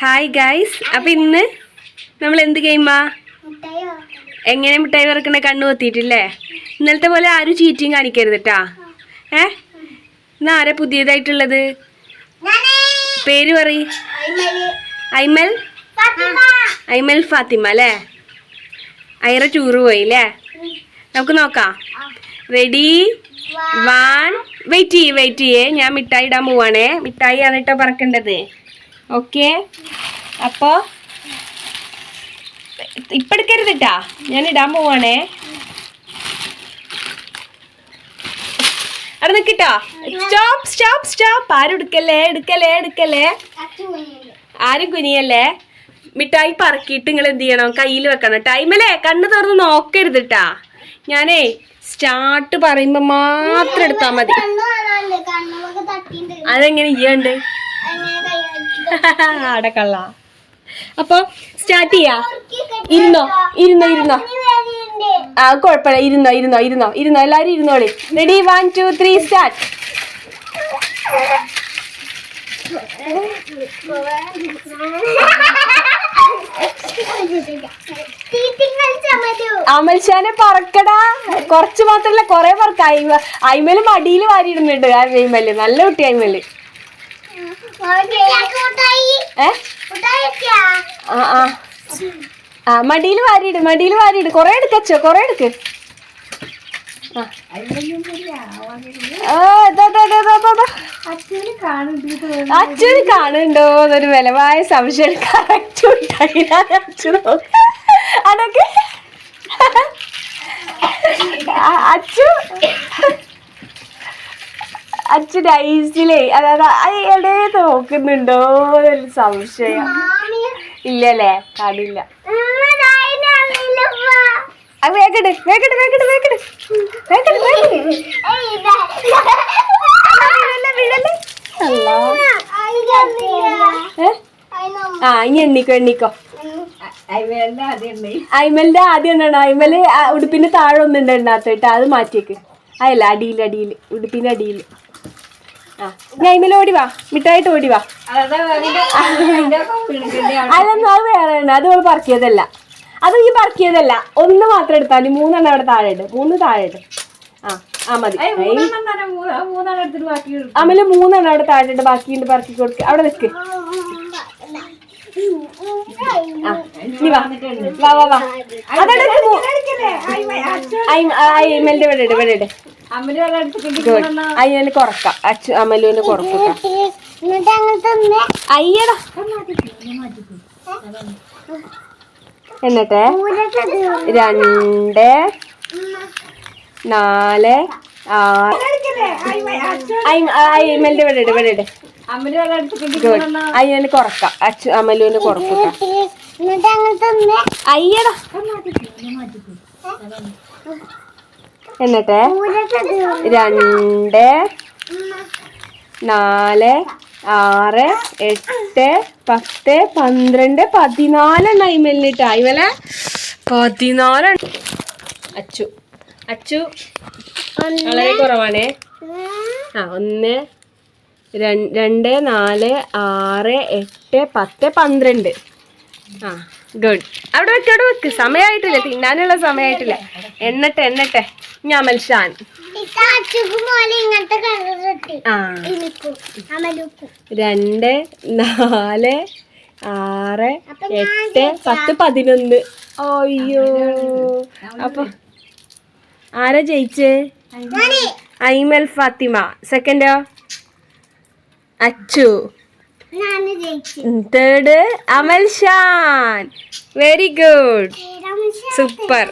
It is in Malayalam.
ഹായ് ഗായ്സ് അപ്പൊ ഇന്ന് നമ്മൾ എന്ത് ഗെയിമാ എങ്ങനെ മിഠായി വറക്കണ കണ്ണു കൊത്തിയിട്ടില്ലേ? ഇന്നലത്തെ പോലെ ആരും ചീറ്റിങ് കാണിക്കരുത് കേട്ടാ ഏ? ഇന്ന് ആരാ പുതിയതായിട്ടുള്ളത്? പേര് പറ ഐമൽ ഐമൽ ഫാത്തിമ അല്ലേ? ഐറ ടൂറ് പോയി അല്ലേ നമുക്ക് നോക്കാം. റെഡി വൺ വെയിറ്റ് ചെയ്യേ വെയിറ്റ് ചെയ്യേ. ഞാൻ മിഠായി ഇടാൻ പോവാണേ. മിഠായി ആണ് കേട്ടോ പറക്കേണ്ടത് ഓക്കെ അപ്പോൾ ഇപ്പെടുക്കരുത് കേട്ടാ ഞാൻ ഇടാൻ പോവാണേ. അവിടെ നിൽക്കിട്ടോ സ്റ്റോപ്പ് സ്റ്റോപ്പ് സ്റ്റോപ്പ് ആരും എടുക്കല്ലേ എടുക്കല്ലേ എടുക്കല്ലേ? ആരും കുനിയല്ലേ? മിഠായി പറക്കിയിട്ട് നിങ്ങൾ എന്ത് ചെയ്യണം? കയ്യിൽ വെക്കണം. ടൈമല്ലേ കണ്ണ് തുറന്ന് നോക്കരുത് കേട്ടാ ഞാനേ സ്റ്റാർട്ട് പറയുമ്പോൾ മാത്രം എടുത്താൽ മതി. അതെങ്ങനെ ചെയ്യണ്ട്? അടക്കള്ള അപ്പൊ സ്റ്റാർട്ട് ചെയ്യാ. ഇരുന്നോ ഇരുന്നോ ഇരുന്നോ. ആ കുഴപ്പമില്ല. ഇരുന്നോ ഇരുന്നോ ഇരുന്നോ ഇരുന്നോ. എല്ലാരും ഇരുന്നോളി. Ready one two three start അമൽഷാനെ പറക്കടാ. കുറച്ച് മാത്രല്ല കൊറേ പറക്ക അയിമ അയിമൽ മടിയിൽ വാരിയിടുന്നുണ്ട് ആ അയിമൽ. നല്ല കുട്ടി അയിമൽ. ആ മടിയിൽ വാരിയിട് മടിയിൽ വാരിയിട്. കൊറേ എടുക്കച്ചോ കൊറേ എടുക്ക്. അച്ഛന് കാണുന്നുണ്ടോ എന്നൊരു വിലവായ സംശയം. കറക്റ്റ് ഉണ്ടായില്ല അച്ഛൻ അതൊക്കെ. അച്ചു അച്ഛൻ ഐസിലേ അതായത് അയാളെ നോക്കുന്നുണ്ടോ എന്നൊരു സംശയം. ഇല്ലല്ലേ? കാണില്ല അത്? ആ ഇനി എണ്ണിക്കോ എണ്ണിക്കോ. അയ്മലിന്റെ ആദ്യം ഉണ്ടാണ് അയ്മൽ ഉടുപ്പിന്റെ താഴെ ഒന്നുണ്ട് ഉണ്ടാത്ത അത് മാറ്റിയേക്ക്. അതല്ല അടിയിൽ അടിയിൽ. ഉടുപ്പിന്റെ അടിയിൽ. ഓടി വാ. മിഠായിട്ട് ഓടി വാ. അതൊന്നും അത് വേറെ ഉണ്ട് അത് നമ്മൾ പറക്കിയതല്ല അത് ഈ പറക്കിയതല്ല ഒന്ന് മാത്രം എടുത്താൽ മൂന്നെണ്ണം അവിടെ താഴെ ഇട്ട് മൂന്ന് താഴെ ഇട്ട് ആ ആ മതി. അമൽ മൂന്നെണ്ണം അവിടെ താഴെ ഇട്ട് ബാക്കിയുണ്ട് പറക്കി കൊടുക്കുക അവിടെ നിൽക്ക് ആ, അയ്മലിന്റെ ഇവിടെ ഇട് ഇവിടെ ഇട്. അയ്യന് കുറക്കാം. അച്ചു അമലുവിന് കുറക്കുക അയ്യടാ. എന്നിട്ട്? രണ്ട് നാല് അയ്യമ്മലിന്റെ ഇവിടെ ഇട് ഇവിടെ ഇട് അയ്യന് കുറക്കാം. അച്ചു അമലുവിന് കുറക്കുക അയ്യടാ. എന്നിട്ട് രണ്ട് നാല് ആറ് എട്ട് പത്ത് പന്ത്രണ്ട് പതിനാലെണ്ണ അയിമലിട്ട് അയിമല പതിനാലെണ്ണ അച്ചു. അച്ചു വളരെ കുറവാണേ. ആ ഒന്ന് രണ്ട് രണ്ട് നാല് ആറ് എട്ട് പത്ത് പന്ത്രണ്ട്. ആ ഗുഡ് അവിടെ വെക്ക് അവിടെ വെക്ക്. സമയമായിട്ടില്ല തിന്നാനുള്ള സമയമായിട്ടില്ല എണ്ണട്ടെ എണ്ണട്ടെ. എനിക്കും അമലുക്കും രണ്ട് നാല് ആറ് എട്ട് പത്ത് പതിനൊന്ന്. അയ്യോ. അപ്പൊ ആരാ ജയിച്ചേ? Aimal Fathima. സെക്കൻഡോ? Achu. Third Amal Shan very good super